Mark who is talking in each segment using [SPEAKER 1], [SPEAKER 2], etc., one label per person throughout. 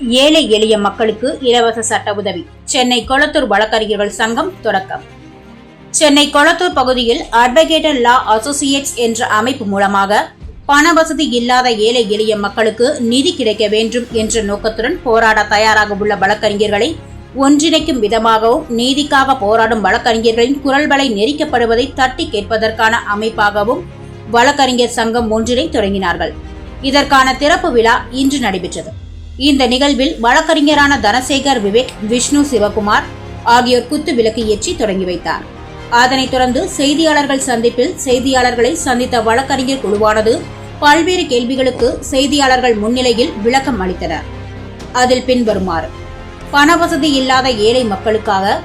[SPEAKER 1] ஏழை எளிய மக்களுக்கு இலவச சட்ட உதவி. சென்னை கொளத்தூர் வழக்கறிஞர்கள் சங்கம் தொடக்கம். சென்னை கொளத்தூர் பகுதியில் அட்வொகேட்டர் லா அசோசியேட்ஸ் என்ற அமைப்பு மூலமாக பண வசதி இல்லாத ஏழை எளிய மக்களுக்கு நிதி கிடைக்க வேண்டும் என்ற நோக்கத்துடன் போராட தயாராக உள்ள வழக்கறிஞர்களை ஒன்றிணைக்கும் விதமாகவும் நீதிக்காக போராடும் வழக்கறிஞர்களின் குரல்களை நெரிக்கப்படுவதை தட்டி கேட்பதற்கான அமைப்பாகவும் வழக்கறிஞர் சங்கம் ஒன்றினை தொடங்கினார்கள். இதற்கான திறப்பு விழா இன்று நடைபெற்றது. இந்த நிகழ்வில் வழக்கறிஞரான தனசேகர் விவேக் விஷ்ணு சிவகுமார் ஆகியோர் குத்து விளக்கு ஏற்றி தொடங்கி வைத்தார். அதனைத் தொடர்ந்து செய்தியாளர்கள் சந்திப்பில் செய்தியாளர்களை சந்தித்த வழக்கறிஞர் குழுவானது பல்வேறு கேள்விகளுக்கு செய்தியாளர்கள் முன்னிலையில் விளக்கம் அளித்தனர். அதில் பின்வருமாறு பணவசதி இல்லாத ஏழை மக்களுக்காக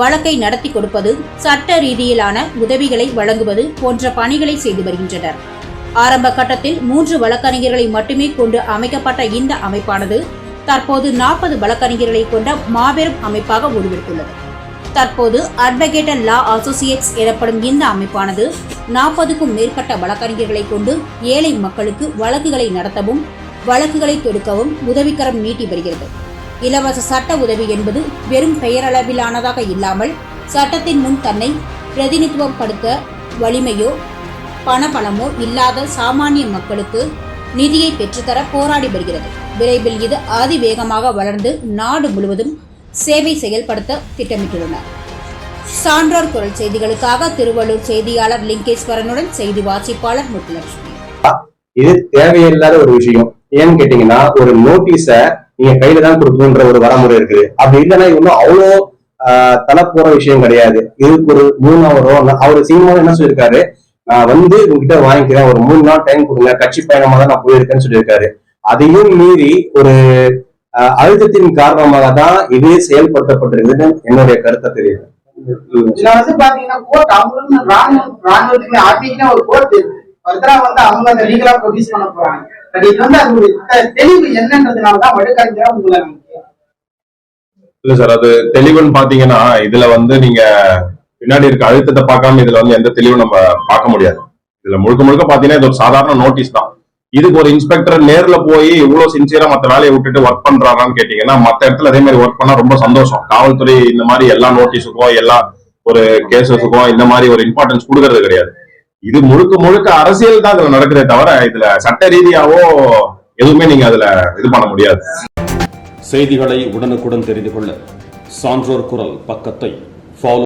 [SPEAKER 1] வழக்கை நடத்தி கொடுப்பது சட்ட ரீதியிலான உதவிகளை வழங்குவது போன்ற பணிகளை செய்து வருகின்றனர். ஆரம்ப கட்டத்தில் மூன்று வழக்கறிஞர்களை மட்டுமே கொண்டு அமைக்கப்பட்ட இந்த அமைப்பானது தற்போது நாற்பது வழக்கறிஞர்களை கொண்ட மாபெரும் அமைப்பாக உருவெடுத்துள்ளது. தற்போது அட்வொகேட்டர் லா அசோசியேட்ஸ் எனப்படும் இந்த அமைப்பானது நாற்பதுக்கும் மேற்பட்ட வழக்கறிஞர்களை கொண்டு ஏழை மக்களுக்கு வழக்குகளை நடத்தவும் வழக்குகளை தொடுக்கவும் உதவிக்கரம் நீட்டி வருகிறது. இலவச சட்ட உதவி என்பது வெறும் பெயரளவிலானதாக இல்லாமல் சட்டத்தின் முன் தன்னை பிரதிநிதித்துவப்படுத்த வலிமையோ பணபலமோ இல்லாத சாமானிய மக்களுக்கு நிதியை பெற்றுத்தர போராடி வருகிறது. விரைவில் இது அதிவேகமாக வளர்ந்து நாடு முழுவதும் சேவை செயல்படுத்த திட்டமிட்டுள்ளனர். சான்றோர் குரல் செய்திகளுக்காக திருவள்ளூர் செய்தியாளர் லிங்கேஸ்வரனுடன் செய்தி வாசிப்பாளர் முத்துலட்சுமி.
[SPEAKER 2] இது தேவையில்லாத ஒரு விஷயம். ஏன்னு கேட்டீங்கன்னா ஒரு நோட்டீஸ நீங்க கையில தான் கொடுக்கணுன்ற ஒரு வரமுறை இருக்குது. அப்படி இல்லைன்னா இது ஒன்றும் அவ்வளோ ஆஹ், தலை போற விஷயம் கிடையாது. இதுக்கு ஒரு மூணு அவரோ அவர் சீமாவும் என்ன சொல்லியிருக்காரு? வந்து உங்ககிட்ட வாங்கிக்கிறேன். ஒரு மூணு நாள் டைம் கொடுங்க. கட்சி பயணமா தான் நான் போயிருக்கேன்னு சொல்லியிருக்காரு. அதையும் மீறி ஒரு அழுத்தத்தின் காரணமாக தான் இது செயல்படுத்தப்பட்டிருக்குதுன்னு என்னுடைய கருத்தை தெரியுது
[SPEAKER 3] இதுல வந்து பாத்தீங்கன்னா கோர்ட் அவங்களும் ராணுவத்துக்கு ஒரு கோர்ட் வந்து அவங்க அந்த லீகலா ப்ரொடியூஸ் பண்ண போறாங்க. பட் இது வந்து அது ஒரு தெ- தெளிவு என்னன்றதுனாலதான் வழக்கறிஞரா உங்களை.
[SPEAKER 4] இல்ல சார் அது தெளிவுன்னு பாத்தீங்கன்னா இதுல வந்து நீங்க பின்னாடி இருக்க அழுத்தத்தை பார்க்காம இதுல வந்து எந்த தெளிவும் நம்ம பார்க்க முடியாது. இதுல முழுக்க முழுக்க பாத்தீங்கன்னா இது ஒரு சாதாரண நோட்டீஸ் தான். இதுக்கு ஒரு இன்ஸ்பெக்டர் நேர்ல போய் இவ்வளவு சின்சியரா மத்த வேலையை விட்டுட்டு ஒர்க் பண்றாரான்னு கேட்டீங்கன்னா மத்த இடத்துல அதே மாதிரி ஒர்க் பண்ணா ரொம்ப சந்தோஷம். காவல்துறை இந்த மாதிரி எல்லா நோட்டீஸுக்கும் எல்லா ஒரு கேசஸுக்கும் இந்த மாதிரி ஒரு இம்பார்ட்டன்ஸ் கொடுக்கறது கிடையாது. இது முழுக்க முழுக்க அரசியல் தான் இதுல நடக்குதே தவிர இதுல சட்ட ரீதியாவோ எதுவுமே நீங்க அதுல இது பண்ண முடியாது.
[SPEAKER 5] செய்திகளை உடனுக்குடன் தெரிந்து கொள்ள சான்றோர் குரல் பக்கத்தை ஃபாலோ